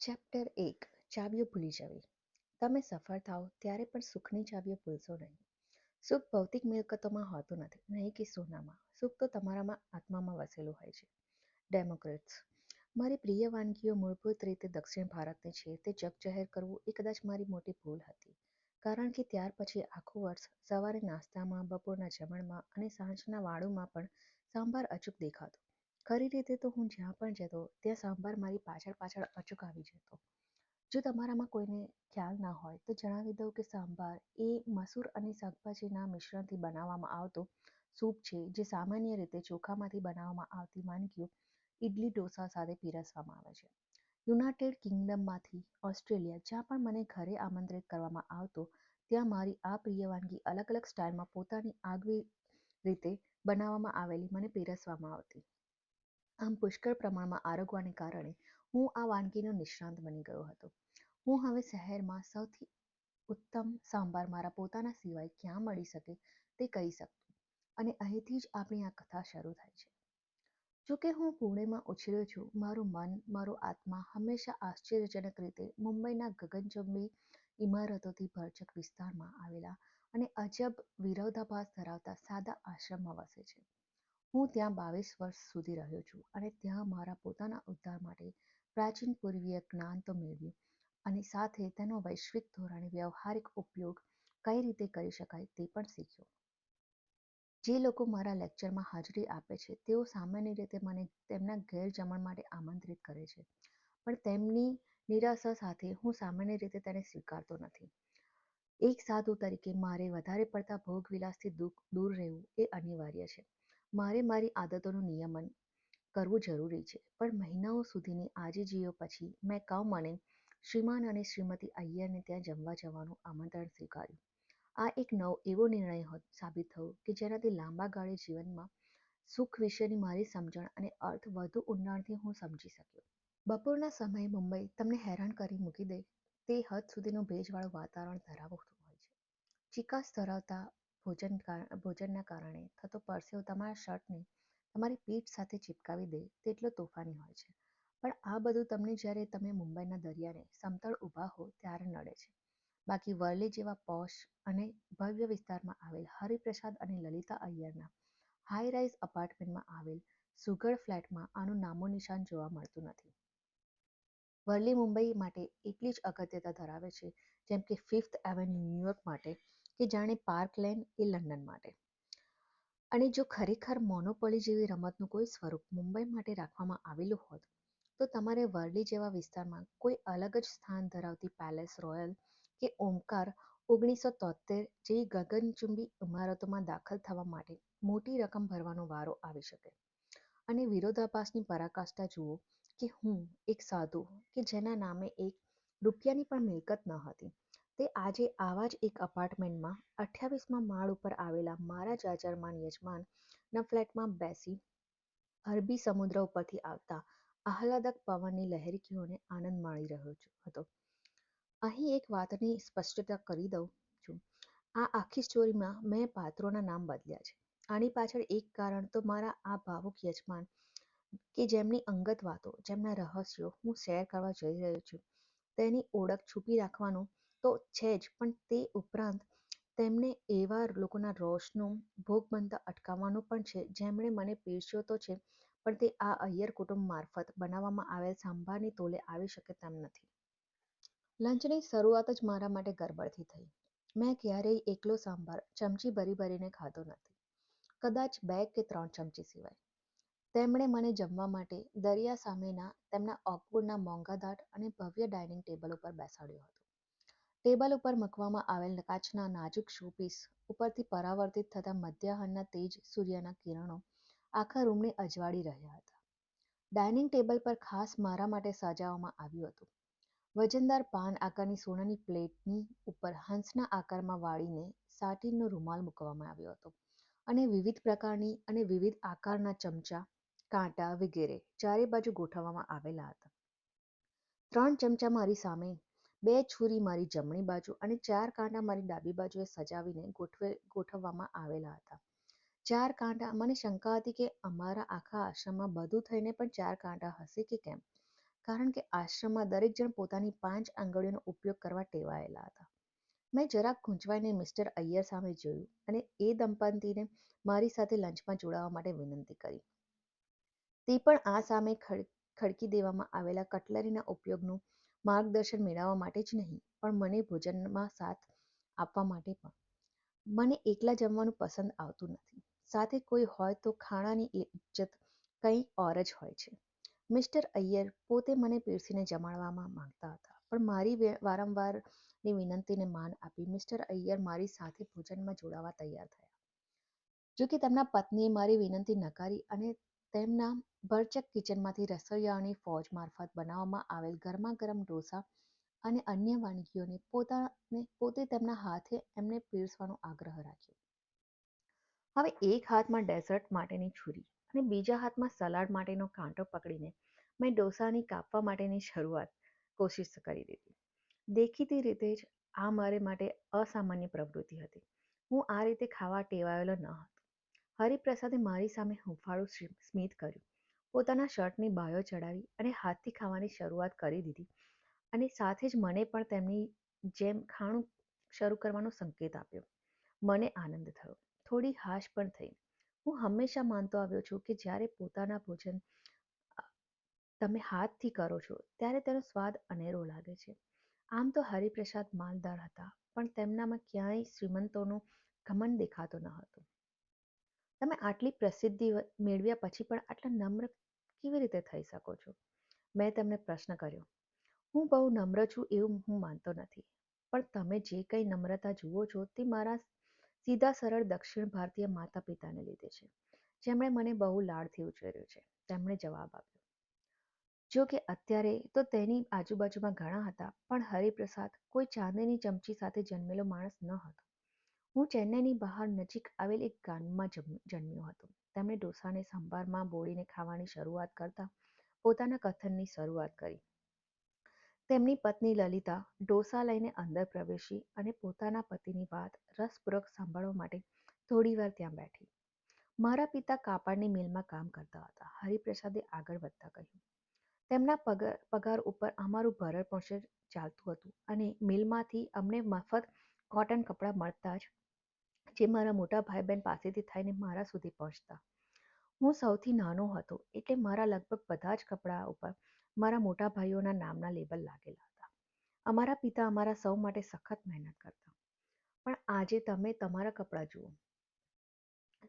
Chapter એક, ચાવીઓ ભૂલી જવી. તમે સફળ થાઓ, ત્યારે પણ સુખની ચાવીઓ ભૂલશો નહીં. સુખ ભૌતિક મિલકતોમાં હોતું નથી, નહીં કે સોનામાં. સુખ તો તમારામાં, આત્મામાં વસેલું હોય છે. ડેમોક્રેટ્સ, મારી પ્રિય વાનગીઓ મૂળભૂત રીતે દક્ષિણ ભારતની છે. તે જગજાહેર કરવું એ કદાચ મારી મોટી ભૂલ હતી. કારણ કે ત્યાર પછી આખું વર્ષ સવારે નાસ્તામાં, બપોરના જમણમાં અને સાંજના વાળુમાં પણ સાંભાર અચૂક દેખાતો. ખરી રીતે તો હું જ્યાં પણ જતો, ત્યાં સાંભાર મારી પાછળ પાછળ અચૂક આવી જતો. જો તમારામાં કોઈને ખ્યાલ ના હોય, તો જણાવી દઉં કે સાંભાર એ મસૂર અને શાકભાજીના મિશ્રણથી બનાવવામાં આવતો સૂપ છે, જે સામાન્ય રીતે ચોખામાંથી બનાવવામાં આવતી વાનગીઓ ઇડલી ઢોસા સાથે પીરસવામાં આવે છે. યુનાઇટેડ કિંગડમમાંથી ઓસ્ટ્રેલિયા, જ્યાં પણ મને ઘરે આમંત્રિત કરવામાં આવતો, ત્યાં મારી આ પ્રિય વાનગી અલગ અલગ સ્ટાઇલમાં પોતાની આગવી રીતે બનાવવામાં આવેલી મને પીરસવામાં આવતી. આમ પુષ્કળ પ્રમાણમાં આરોગવાને કારણે હું આ વાનગીનો નિષ્ણાંત બની ગયો હતો. હું હવે શહેરમાં સૌથી ઉત્તમ સાંભાર મારા પોતાના સિવાય ક્યાં મળી શકે તે કહી શકતું અને અહીંથી જ આપણી આ કથા શરૂ થાય છે. જોકે હું પુણેમાં ઉછર્યો છું, મારું મન, મારો આત્મા હંમેશા આશ્ચર્યજનક રીતે મુંબઈના ગગનચુંબી ઇમારતોથી ભરચક વિસ્તારમાં આવેલા અને અજબ વિરોધાભાસ ધરાવતા સાદા આશ્રમમાં વસે છે. હું ત્યાં બાવીસ વર્ષ સુધી રહ્યો છું અને ત્યાં મારા પોતાના ઉદ્ધાર માટે પ્રાચીન પૂર્વીય જ્ઞાન તો મેળવ્યું અને સાથે તેનો વૈશ્વિક ધોરણે વ્યવહારિક ઉપયોગ કઈ રીતે કરી શકાય તે પણ શીખ્યો. જે લોકો મારા લેક્ચરમાં હાજરી આપે છે, તેઓ સામાન્ય રીતે મને તેમના ઘેર જમણ માટે આમંત્રિત કરે છે, પણ તેમની નિરાશા સાથે હું સામાન્ય રીતે તેને સ્વીકારતો નથી. એક સાધુ તરીકે મારે વધારે પડતા ભોગવિલાસથી દૂર રહેવું એ અનિવાર્ય છે. મારે મારી આદતોનું નિયમન કરવું જરૂરી છે. પણ મહિનાઓ સુધીની આજીજીઓ પછી મેં કૌમને શ્રીમાન અને શ્રીમતી અય્યરને ત્યાં જમવા જવાનું આમંત્રણ સ્વીકાર્યું. આ એક નવો એવો નિર્ણય સાબિત થયો કે જેનાથી લાંબા ગાળે જીવનમાં સુખ વિશેની મારી સમજણ અને અર્થ વધુ ઊંડાણથી હું સમજી શક્યો. બપોરના સમયે મુંબઈ તમને હેરાન કરી મૂકી દે તે હદ સુધીનું ભેજવાળું વાતાવરણ ધરાવતું હોય છે. ચિકાસ ધરાવતા ભોજન ભોજનના કારણે થતો પરસેવો તમારા શર્ટને તમારી પીઠ સાથે ચિપકાવી દે તેટલો તોફાની હોય છે. પણ આ બધું તમને જ્યારે તમે મુંબઈના દરિયાને સમતળ ઊભા હો ત્યારે નડે છે. બાકી વર્લી જેવા પોશ અને ભવ્ય વિસ્તારમાં આવેલ હરિપ્રસાદ અને લલિતા અય્યરના હાઈ રાઇઝ અપાર્ટમેન્ટમાં આવેલ સુઘડ ફ્લેટમાં આનું નામો નિશાન જોવા મળતું નથી. વર્લી મુંબઈ માટે એટલી જ અગત્યતા ધરાવે છે જેમ કે ફિફ્થ એવન્યુ ન્યુયોર્ક માટે કે જાણે પાર્ક લેન એ લંડન માટે. અને જો ખરેખર મોનોપોલી જેવી રમતનું કોઈ સ્વરૂપ મુંબઈ માટે રાખવામાં આવેલું હોત, તો તમારે વર્લી જેવા વિસ્તારમાં કોઈ અલગ જ સ્થાન ધરાવતી પેલેસ રોયલ કે ઓમકાર ઓગણીસો તોતેર જેવી ગગનચુંબી ઇમારતોમાં દાખલ થવા માટે મોટી રકમ ભરવાનો વારો આવી શકે. અને વિરોધાભાસની પરાકાષ્ઠા જુઓ કે હું એક સાધુ કે જેના નામે એક રૂપિયાની પણ મિલકત ન હતી. તે આજે આવા જ એક અપાર્ટમેન્ટમાં અઠ્યાવીસમાં માળ ઉપર આવેલા મારા જાજરમાન યજમાનના ફ્લેટમાં બેસી અરબી સમુદ્ર ઉપરથી આવતા આહલાદક પવનની લહેરકીઓને આનંદ માણી રહ્યો હતો. અહીં એક વાતની સ્પષ્ટતા કરી દઉં છું. આ આખી સ્ટોરીમાં મેં પાત્રોના નામ બદલ્યા છે. આની પાછળ એક કારણ તો મારા આ ભાવુક યજમાન કે જેમની અંગત વાતો, જેમના રહસ્યો હું શેર કરવા જઈ રહ્યો છું, તેની ઓળખ છુપી રાખવાનું તો છે જ, પણ તે ઉપરાંત તેમને એવા લોકોના રોષનો ભોગ બનતા અટકાવવાનું પણ છે. જેમણે મને પીરસ્યો તો છે, પણ તે આ અય્યર કુટુંબ મારફત બનાવવામાં આવેલ સાંભારની તોલે આવી શકે તેમ નથી. લંચની શરૂઆત જ મારા માટે ગરબડથી થઈ. મેં ક્યારેય એકલો સાંભાર ચમચી ભરી ભરીને ખાધો નથી. કદાચ બે કે ત્રણ ચમચી સિવાય. તેમણે મને જમવા માટે દરિયા સામેના તેમના ઓકવુડના મોંઘાદાટ અને ભવ્ય ડાઇનિંગ ટેબલ ઉપર બેસાડ્યો હતો. ટેબલ ઉપર મૂકવામાં આવેલ કાચના નાજુક શોપીસ ઉપરથી પરાવર્તિત થતા મધ્યાહનના તેજ સૂર્યના કિરણો આખા રૂમને અજવાળી રહ્યા હતા. ડાઇનિંગ ટેબલ પર ખાસ મારા માટે સજાવવામાં આવ્યું હતું. વજનદાર પાન આકારની સોનાની પ્લેટની ઉપર હંસના આકારમાં વાળીને સાટીનનો રૂમાલ મૂકવામાં આવ્યો હતો અને વિવિધ પ્રકારની અને વિવિધ આકારના ચમચા, કાંટા વગેરે ચારે બાજુ ગોઠવવામાં આવેલા હતા. ત્રણ ચમચા મારી સામે બે છુરી મારી જમણી બાજુ અને ચાર કાંટા મારી ડાબી બાજુએ સજાવીને ગોઠવે, ગોઠવવામાં આવેલા હતા. ચાર કાંટા મને શંકા હતી કે અમારા આખા આશ્રમમાં બધું થઈને પણ ચાર કાંટા હશે કે કેમ? કારણ કે આશ્રમમાં દરેક જણ પોતાની પાંચ આંગળીઓનો ઉપયોગ કરવા ટેવાયેલા હતા. મેં જરાક ગૂંચવાઈને મિસ્ટર અય્યર સામે જોયું અને એ દંપતીને મારી સાથે લંચમાં જોડાવા માટે વિનંતી કરી. તે પણ આ સામે ખડકી દેવામાં આવેલા કટલરીના ઉપયોગનું માર્ગદર્શન મેળવવા માટે જ નહીં, પણ મને ભોજનમાં સાથ આપવા માટે પણ. મને એકલા જમવાનું પસંદ આવતું નથી. સાથે કોઈ હોય તો ખાણાની ઇજ્જત કંઈ ઓર જ હોય છે. મિસ્ટર અય્યર પોતે મને પીરસીને જમાડવામાં માંગતા હતા, પણ મારી વારંવારની વિનંતીને માન આપી મિસ્ટર અય્યર મારી સાથે ભોજનમાં જોડાવા તૈયાર થયા. જો કે તેમના પત્નીએ મારી વિનંતી નકારી અને તેમના ભરચક કિચનમાંથી રસોઈયાઓની ફોજ મારફત બનાવવામાં આવેલ ગરમાગરમ ઢોસા અને અન્ય વાનગીઓને પોતાને, પોતે તેમના હાથે એમને પીરસવાનો આગ્રહ રાખ્યો. હવે એક હાથમાં ડેઝર્ટ માટેની છુરી અને બીજા હાથમાં સલાડ માટેનો કાંટો પકડીને મેં ડોસાની કાપવા માટેની શરૂઆત કોશિશ કરી દીધી. દેખીતી રીતે જ આ મારે માટે અસામાન્ય પ્રવૃત્તિ હતી. હું આ રીતે ખાવા ટેવાયેલો ન હતો. હરિપ્રસાદે મારી સામે હુંફાળું સ્મિત કર્યું. પોતાના શર્ટની બાયો ચડાવી અને હાથથી ખાવાની શરૂઆત કરી દીધી. અને સાથે જ મને પણ તેમની જેમ ખાણું શરૂ કરવાનો સંકેત આપ્યો. મને આનંદ થયો. થોડી હાશ પણ થઈ. હું હંમેશા માનતો આવ્યો છું કે જ્યારે પોતાના ભોજન તમે હાથથી કરો છો, ત્યારે તેનો સ્વાદ અનેરો લાગે છે. આમ તો હરિપ્રસાદ માલદાર હતા, પણ તેમનામાં ક્યાંય શ્રીમંતોનું ઘમંડ દેખાતો ન હતો. તમે આટલી પ્રસિદ્ધિ મેળવ્યા પછી પણ આટલા નમ્ર કેવી રીતે થઈ શકો છો? મેં તેમને પ્રશ્ન કર્યો. હું બહુ નમ્ર છું એવું હું માનતો નથી. પણ તમે જે કંઈ નમ્રતા જુઓ છો તે મારા સીધા સરળ દક્ષિણ ભારતીય માતા પિતાને લીધે છે. જેમણે મને બહુ લાડથી ઉછેર્યો છે. તેમણે જવાબ આપ્યો. જો કે અત્યારે તો તેની આજુબાજુમાં ઘણા હતા, પણ હરિપ્રસાદ કોઈ ચાંદીની ચમચી સાથે જન્મેલો માણસ ન હતો. હું ચેન્નઈની બહાર નજીક આવેલ એક ગામમાં જન્મ્યો હતો. તેમણે ડોસાને સંભારમાં બોળીને ખાવાની શરૂઆત કરતા પોતાના કથનની શરૂઆત કરી. તેમની પત્ની લલિતા ડોસા લઈને અંદર પ્રવેશી અને પોતાના પતિની વાત રસપૂર્વક સાંભળવા માટે થોડીવાર ત્યાં બેઠી. મારા પિતા કાપડની મિલમાં કામ કરતા હતા. હરિપ્રસાદે આગળ વધતા કહ્યું, તેમના પગાર ઉપર અમારું ભરણ પોષણ ચાલતું હતું અને મિલમાંથી અમને મફત કોટન કપડાં મળતા જ જે મારા મોટા ભાઈ બહેન પાસેથી થઈને મારા સુધી પહોંચતા. હું સૌથી નાનો હતો, એટલે મારા લગભગ બધા જ કપડાં ઉપર મારા મોટા ભાઈઓના નામના લેબલ લાગેલા હતા. અમારા પિતા અમારા સૌ માટે સખત મહેનત કરતા. પણ આજે તમે તમારા કપડાં જુઓ.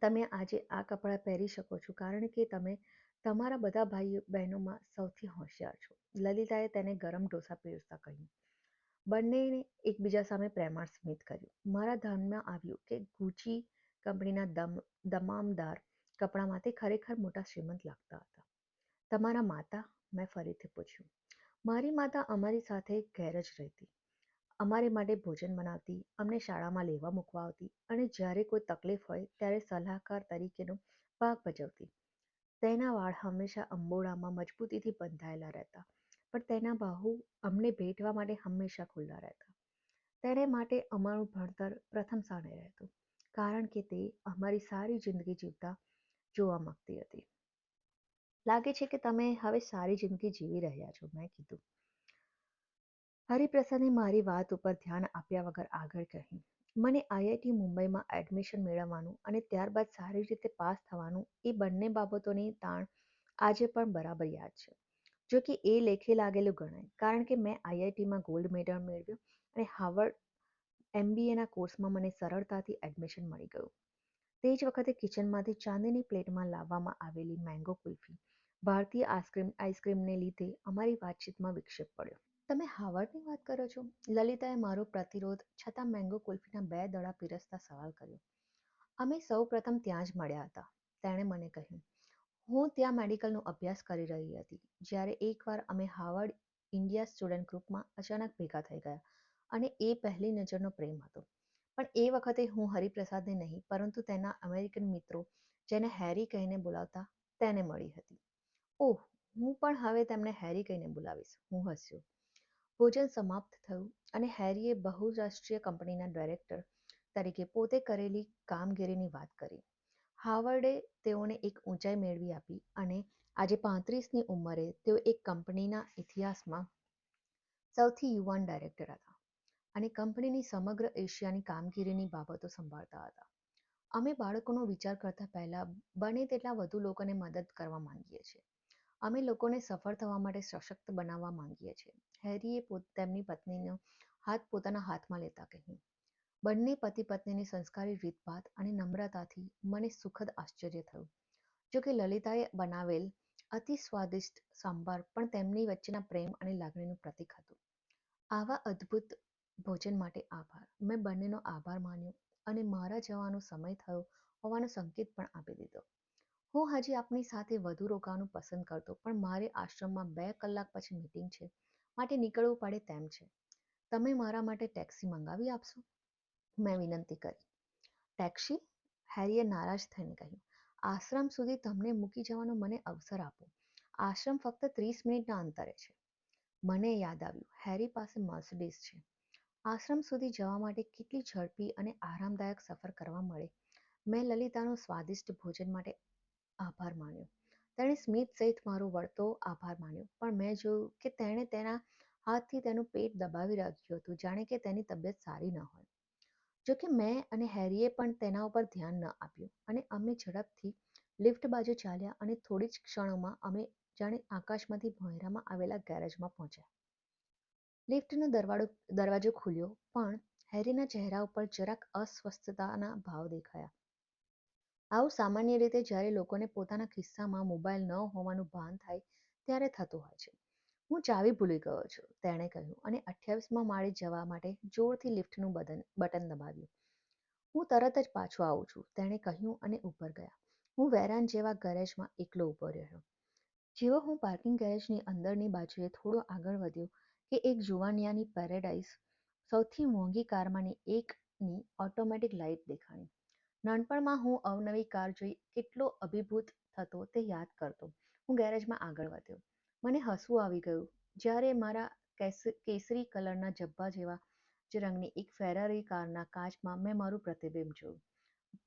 તમે આજે આ કપડાં પહેરી શકો છો, કારણ કે તમે તમારા બધા ભાઈઓ બહેનોમાં સૌથી હોશિયાર છો. લલિતાએ તેને ગરમ ઢોસા પીરસતા કહ્યું. બંનેને એકબીજા સામે પ્રેમાળ સ્મિત કર્યું. મારા ધ્યાનમાં આવ્યું કે ગુચી કંપનીના દમ, દમામદાર કપડામાં તે ખરેખર મોટા શ્રીમંત લાગતા હતા. તમારા માતા? મેં ફરીથી પૂછ્યું. મારી માતા અમારી સાથે ઘેર જ રહેતી. અમારે માટે ભોજન બનાવતી, અમને શાળામાં લેવા મૂકવા આવતી અને જ્યારે કોઈ તકલીફ હોય ત્યારે સલાહકાર તરીકેનો ભાગ ભજવતી. તેના વાળ હંમેશા અંબોડામાં મજબૂતીથી બંધાયેલા રહેતા. પણ તેના બાહુ અમને ભેટવા માટે હંમેશા ખુલ્લા રહેતા. તેને માટે અમારું ભણતર પ્રથમ સ્થાને રહેતું, કારણ કે તે અમારી સારી જિંદગી જીવતા જોવા માંગતી હતી. લાગે છે કે તમે હવે સારી જિંદગી જીવી રહ્યા છો, મેં કીધું. હરિપ્રસાદે મારી વાત ઉપર ધ્યાન આપ્યા વગર આગળ કહ્યું, મને આઈઆઈટી મુંબઈમાં એડમિશન મેળવવાનું અને ત્યારબાદ સારી રીતે પાસ થવાનું એ બંને બાબતોની તાણ આજે પણ બરાબર યાદ છે. જો કે એ લેખે લાગેલું ગણાય. કારણ કે મેં આઈઆઈટીમાં ગોલ્ડ મેડલ મેળવ્યો અને હાવર્ડ એમબીએના કોર્સમાં મને સરળતાથી એડમિશન મળી ગયું. તે જ વખતે કિચનમાંથી ચાંદીની પ્લેટમાં લાવવામાં આવેલી મેંગો કુલ્ફી, ભારતીય આઈસ્ક્રીમ, આઈસ્ક્રીમને લીધે અમારી વાતચીતમાં વિક્ષેપ પડ્યો. તમે હાવર્ડની વાત કરો છો? લલિતાએ મારો પ્રતિરોધ છતાં મેંગો કુલ્ફીના બે દડા પીરસતા સવાલ કર્યો. અમે સૌ પ્રથમ ત્યાં જ મળ્યા હતા, તેણે મને કહ્યું. હું ત્યાં મેડિકલનો અભ્યાસ કરી રહી હતી. જ્યારે એકવાર અમે હાવર્ડ ઇન્ડિયા સ્ટુડન્ટ ગ્રુપમાં અચાનક ભેગા થઈ ગયા અને એ પહેલી નજરનો પ્રેમ હતો. પણ એ વખતે હું હરિપ્રસાદને નહીં, પરંતુ તેના અમેરિકન મિત્રો જેને હેરી કહીને બોલાવતા તેને મળી હતી. ઓહ, હું પણ હવે તેમને હેરી કહીને બોલાવીશ. હું હસ્યો. ભોજન સમાપ્ત થયું અને હેરીએ બહુરાષ્ટ્રીય કંપનીના ડાયરેક્ટર તરીકે પોતે કરેલી કામગીરીની વાત કરી. હાવર્ડે તેઓને એક ઊંચાઈ મેળવી આપી અને આજે પાંત્રીસની ઉંમરે તેઓ એક કંપનીના ઇતિહાસમાં સૌથી યુવાન ડાયરેક્ટર હતા અને કંપનીની સમગ્ર એશિયાની કામગીરીની બાબતો સંભાળતા હતા. અમે બાળકોનો વિચાર કરતા પહેલા બને તેટલા વધુ લોકોને મદદ કરવા માંગીએ છીએ. અમે લોકોને સફળ થવા માટે સશક્ત બનાવવા માંગીએ છીએ. હેરીએ તેમની પત્નીનો હાથ પોતાના હાથમાં લેતા કહ્યું. બંને પતિ પત્નીની સંસ્કારી રીતભાત અને નમ્રતાથી મને સુખદ આશ્ચર્ય થયું. જોકે લલિતાએ બનાવેલ અતિ સ્વાદિષ્ટ સાંભાર પણ તેમની વચ્ચેના પ્રેમ અને લાગણીનું પ્રતીક હતું. આવા અદ્ભુત ભોજન માટે આભાર. મેં બંનેનો આભાર માન્યો અને મારા જવાનો સમય થયો હોવાનો સંકેત પણ આપી દીધો. હું હજી આપની સાથે વધુ રોકાવાનું પસંદ કરતો, પણ મારે આશ્રમમાં બે કલાક પછી મીટિંગ છે. માટે નીકળવું પડે તેમ છે. તમે મારા માટે ટેક્સી મંગાવી આપશો? મેં વિનંતી કરી. ટેક્સી હેરીએ નારાજ થઈને કહ્યું, આશ્રમ સુધી તમને મૂકી જવાનો મને અવસર આપો. આશ્રમ ફક્ત ત્રીસ મિનિટના અંતરે છે. મને યાદ આવ્યું, હેરી પાસે મર્સિડીઝ છે. આશ્રમ સુધી જવા માટે કેટલી ઝડપી અને આરામદાયક સફર કરવા મળે? મેં લલિતાનું સ્વાદિષ્ટ ભોજન માટે આભાર માન્યો. તેણે સ્મિત સહિત મારો વળતો આભાર માન્યો, પણ મેં જોયું કે તેણે તેના હાથથી તેનું પેટ દબાવી રાખ્યું હતું. જાણે કે તેની તબિયત સારી ન હોય. જોકે મેં અને હેરીએ પણ તેના ઉપર ધ્યાન ન આપ્યું અને અમે ઝડપથી લિફ્ટ બાજુ ચાલ્યા અને થોડી જ ક્ષણોમાં અમે જાણે આકાશમાંથી ભોંયરામાં આવેલા ગેરેજમાં પહોંચ્યા. લિફ્ટનો દરવાજો દરવાજો ખુલ્યો, પણ હેરીના ચહેરા ઉપર જરાક અસ્વસ્થતાના ભાવ દેખાયા. આવું સામાન્ય રીતે જ્યારે લોકોને પોતાના ખિસ્સામાં મોબાઈલ ન હોવાનું ભાન થાય, ત્યારે થતું હોય છે. હું ચાવી ભૂલી ગયો છું, તેણે કહ્યું અને અઠ્યાવીસમાં માળે જવા માટે જોરથી લિફ્ટનું બટન બટન દબાવ્યું. હું તરત જ પાછો આવું છું, તેણે કહ્યું અને ઉપર ગયા. હું વેરાન જેવા ગેરેજમાં એકલો ઊભો રહ્યો. જેવો હું પાર્કિંગ ગેરેજની અંદરની બાજુએ થોડો આગળ વધ્યો કે એક જુવાનિયાની પેરેડાઇઝ સૌથી મોંઘી કારમાંની એકની ઓટોમેટિક લાઇટ દેખાણી. નાનપણમાં હું અવનવી કાર જોઈ કેટલો અભિભૂત થતો તે યાદ કરતો. હું ગેરેજમાં આગળ વધ્યો. મને હસવું આવી ગયું. જ્યારે મારા કેસરી કલરના જબ્બા જેવા જ રંગની એક ફેરારી કારના કાચમાં મેં મારું પ્રતિબિંબ જોયું.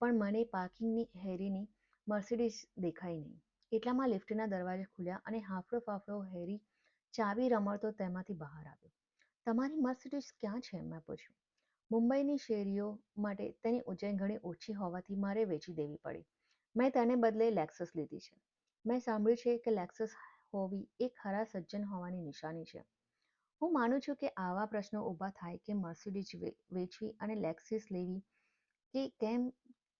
પણ મને પાર્કિંગની હેરીની મર્સિડીઝ દેખાઈ નહીં. એટલામાં લિફ્ટના દરવાજા ખુલ્યા અને હાફળો ફાફડો હેરી ચાવી રમડતો તેમાંથી બહાર આવ્યો. તમારી મર્સિડીઝ ક્યાં છે? મેં પૂછ્યું. મુંબઈની શેરીઓ માટે તેની ઊંચાઈ ઘણી ઓછી હોવાથી મારે વેચી દેવી પડી. મેં તેને બદલે લેક્સસ લીધી છે. મેં સાંભળ્યું છે કે લેક્સસ હોવી એ ખરા સજ્જન હોવાની નિશાની છે. હું માનું છું કે આવા પ્રશ્નો ઊભા થાય કે મર્સિડીઝ વેચવી અને લેક્સિસ લેવી કે કેમ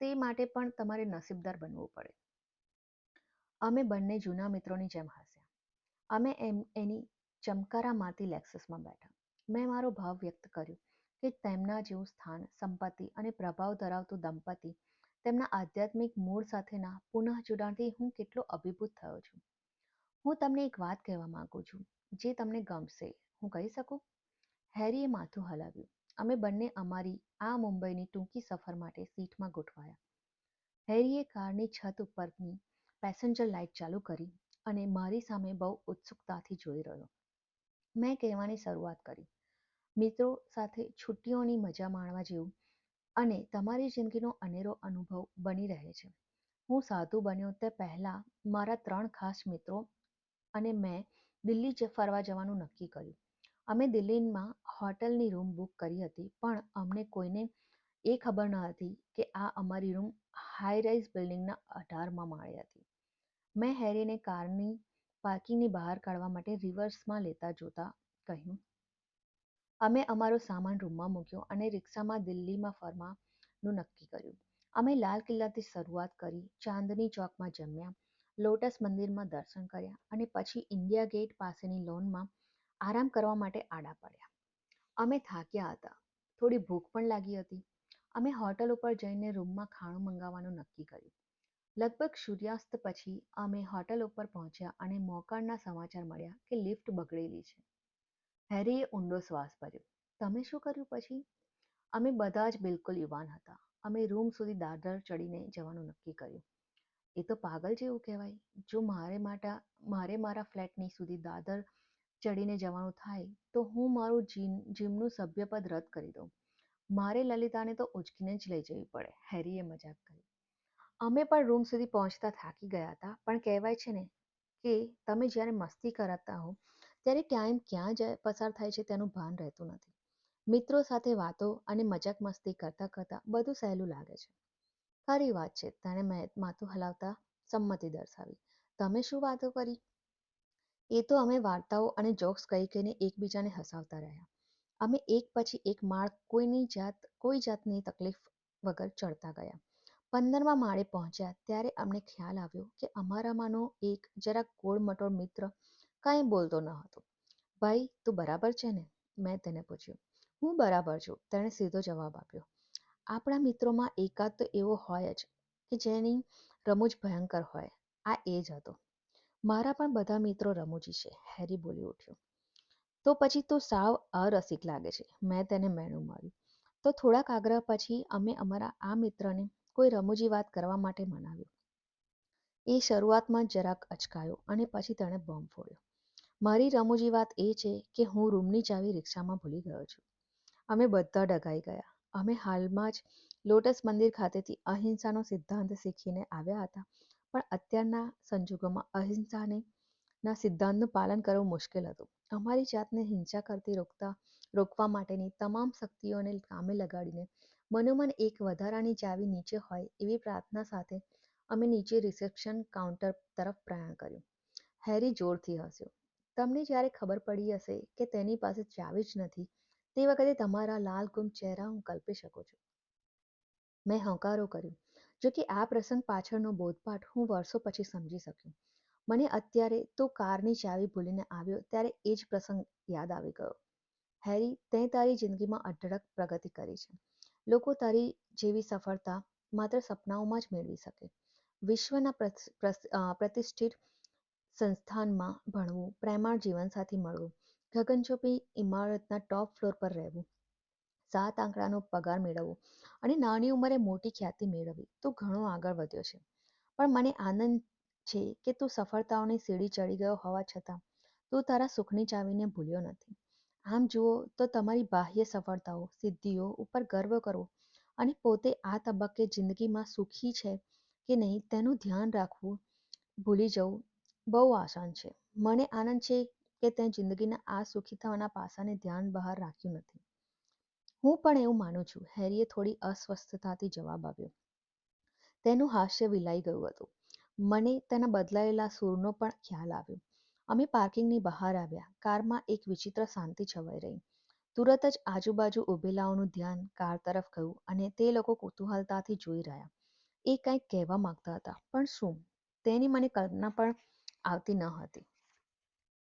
તે માટે પણ તમારે નસીબદાર બનવું પડે. અમે બંને જૂના મિત્રોની જેમ હસ્યા. અમે એમ, એની ચમકારા મારતી લેક્સસમાં બેઠા. મેં મારો ભાવ વ્યક્ત કર્યો કે તેમના જેવું સ્થાન, સંપત્તિ અને પ્રભાવ ધરાવતું દંપતી તેમના આધ્યાત્મિક મૂળ સાથેના પુનઃ જોડાણથી હું કેટલો અભિભૂત થયો છું. હું તમને એક વાત કહેવા માંગુ છું, જે તમને ગમશે. હું કહી શકું? હેરીએ માથું હલાવ્યું. અમે બંને અમારી આ મુંબઈની ટૂંકી સફર માટે સીટમાં ગોઠવાયા. હેરીએ કારની છત ઉપરની પેસેન્જર લાઇટ ચાલુ કરી અને મારી સામે બહુ ઉત્સુકતાથી જોઈ રહ્યો. મેં કહેવાની શરૂઆત કરી. મિત્રો સાથે છુટ્ટીઓની મજા માણવા જેવું અને તમારી જિંદગીનો અનેરો અનુભવ બની રહે છે. હું સાધુ બન્યો તે પહેલાં મારા ત્રણ ખાસ મિત્રો અને મેં દિલ્હી ફરવા જવાનું નક્કી કર્યું. અમે દિલ્હીમાં હોટલની રૂમ બુક કરી હતી, પણ અમને કોઈને એ ખબર ન હતી કે આ અમારી રૂમ હાઈ રાઇઝ બિલ્ડિંગના અઢારમાં માળે હતી. મેં હેરીને કારની પાર્કિંગની બહાર કાઢવા માટે રિવર્સમાં લેતા જોતા કહ્યું, અમે અમારો સામાન રૂમમાં મૂક્યો અને રિક્ષામાં દિલ્હીમાં ફરવાનું નક્કી કર્યું. અમે લાલ કિલ્લાથી શરૂઆત કરી, ચાંદની ચોકમાં જમ્યા લોટસ મંદિરમાં દર્શન કર્યા અને પછી ઇન્ડિયા ગેટ પાસેની લોનમાં આરામ કરવા માટે આડા પડ્યા. અમે થાક્યા હતા. થોડી ભૂખ પણ લાગી હતી. અમે હોટલ ઉપર જઈને રૂમમાં ખાણું મંગાવવાનું નક્કી કર્યું. લગભગ સૂર્યાસ્ત પછી અમે હોટલ ઉપર પહોંચ્યા અને મોકાળના સમાચાર મળ્યા કે લિફ્ટ બગડેલી છે. હેરીએ ઊંડો શ્વાસ ભર્યો. તમે શું કર્યું પછી? અમે બધા જ બિલકુલ યુવાન હતા. અમે રૂમ સુધી દાદર ચડીને જવાનું નક્કી કર્યું. એ તો પાગલ જેવું કહેવાય. જો મારે માટા, મારે મારા ફ્લેટની સુધી દાદર ચડીને જવાનું થાય, તો હું મારું જીમ જીમનું સભ્યપદ રદ કરી દઉં. મારે લલિતાને તો ઉચકીને જ લઈ જવી પડે. હેરીએ મજાક કરી. અમે પણ રૂમ સુધી પહોંચતા થાકી ગયા હતા. પણ કહેવાય છે ને કે તમે જ્યારે મસ્તી કરતા હો, ત્યારે ટાઈમ ક્યાં જાય, પસાર થાય છે તેનું ભાન રહેતું નથી. મિત્રો સાથે વાતો અને મજાક મસ્તી કરતા કરતા બધું સહેલું લાગે છે. ખરી વાત છે, તેણે માથું હલાવતા સંમતિ દર્શાવી. તમે શું વાતો કરી? એ તો અમે વાર્તાઓ અને જોક્સ કહી કહીને એકબીજાને હસાવતા રહ્યા. અમે એક પછી એક માળ કોઈની જાત, કોઈ જાતની તકલીફ વગર ચડતા ગયા. પંદરમા માળે પહોંચ્યા ત્યારે અમને ખ્યાલ આવ્યો કે અમારામાંનો એક જરાક ગોળમટોળ મિત્ર કાંઈ બોલતો ન હતો. ભાઈ, તું બરાબર છે ને? મેં તેને પૂછ્યું. હું બરાબર છું. તેણે સીધો જવાબ આપ્યો. આપણા મિત્રોમાં એકાદ તો એવો હોય જ કે જેની રમૂજ ભયંકર હોય. આ એ જ હતો. મારા પણ બધા મિત્રો રમૂજી છે. હેરી બોલી ઉઠ્યો. તો પછી તો સાવ અરસિક લાગે છે. મેં તેને મેણું માર્યું. તો થોડાક આગ્રહ પછી અમે અમારા આ મિત્રને કોઈ રમૂજી વાત કરવા માટે મનાવ્યો. એ શરૂઆતમાં જરાક અચકાયો અને પછી તેણે બોમ્બ ફોડ્યો. મારી રમૂજી વાત એ છે કે હું રૂમની ચાવી રિક્ષામાં ભૂલી ગયો છું. અમે બધા ડઘાઈ ગયા. અમે હાલમાં જ લોટસ મંદિર ખાતેથી અહિંસાનો સિદ્ધાંત શીખીને આવ્યા હતા. પણ અત્યારના સંજોગોમાં અહિંસાને ના સિદ્ધાંતનું પાલન કરવું મુશ્કેલ હતું. અમારી જાતને હિંસા કરતી રોકતા, રોકવા માટેની તમામ શક્તિઓને કામે લગાડીને મનોમન એક વધારાની ચાવી નીચે હોય એવી પ્રાર્થના સાથે અમે નીચે રિસેપ્શન કાઉન્ટર તરફ પ્રયાણ કર્યું. હેરી જોરથી હસ્યો. તમને જ્યારે ખબર પડી હશે કે તેની પાસે ચાવી જ નથી તે વખતે તમારા લાલ ગુમ ચહેરા હું કલ્પી શકું છું. મેં હંકારો કર્યો. જો આ પ્રસંગ પાછળનો બોધપાઠ હું વર્ષો પછી સમજી શક્યો. મને અત્યારે તો કારની ચાવી ભૂલીને આવ્યો ત્યારે એ જ પ્રસંગ યાદ આવી ગયો. હેરી તે તારી જિંદગીમાં અઢળક પ્રગતિ કરી છે. લોકો તારી જેવી સફળતા માત્ર સપનાઓમાં જ મેળવી શકે. વિશ્વના પ્રતિષ્ઠિત સંસ્થાનમાં ભણવું, પ્રેમાળ જીવનસાથી મળવું ગગનચોપી ઇમારતના ટોપ ફ્લોર પર રહેવું. સાત આંકડાનો પગાર મેળવવો અને નાની ઉંમરે મોટી ખ્યાતિ મેળવવી. તું ઘણો આગળ વધ્યો છે. પણ મને આનંદ છે કે તું સફળતાઓની સીડી ચડી ગયો હોવા છતાં તું તારા સુખની ચાવીને ભૂલ્યો નથી. આમ જુઓ તો તમારી બાહ્ય સફળતાઓ, સિદ્ધિઓ ઉપર ગર્વ કરવો અને પોતે આ તબક્કે જિંદગીમાં સુખી છે કે નહીં તેનું ધ્યાન રાખવું ભૂલી જવું બહુ આસાન છે. મને આનંદ છે કે તે જિંદગીના આ સુખી થવાના પાસાને ધ્યાન બહાર રાખ્યું નથી. હું પણ એવું માનું છું. હેરીએ થોડી અસ્વસ્થતાથી જવાબ આપ્યો. તેનું હાસ્ય વિલાઈ ગયું હતું. મને તેના બદલાયેલા સૂરનો પણ ખ્યાલ આવ્યો. અમે પાર્કિંગની બહાર આવ્યા. કારમાં એક વિચિત્ર શાંતિ છવાઈ રહી. તુરત જ આજુબાજુ ઉભેલાઓનું ધ્યાન કાર તરફ ગયું અને તે લોકો કુતૂહલતાથી જોઈ રહ્યા. એ કંઈક કહેવા માંગતા હતા. પણ શું? તેની મને કલ્પના પણ આવતી ન હતી.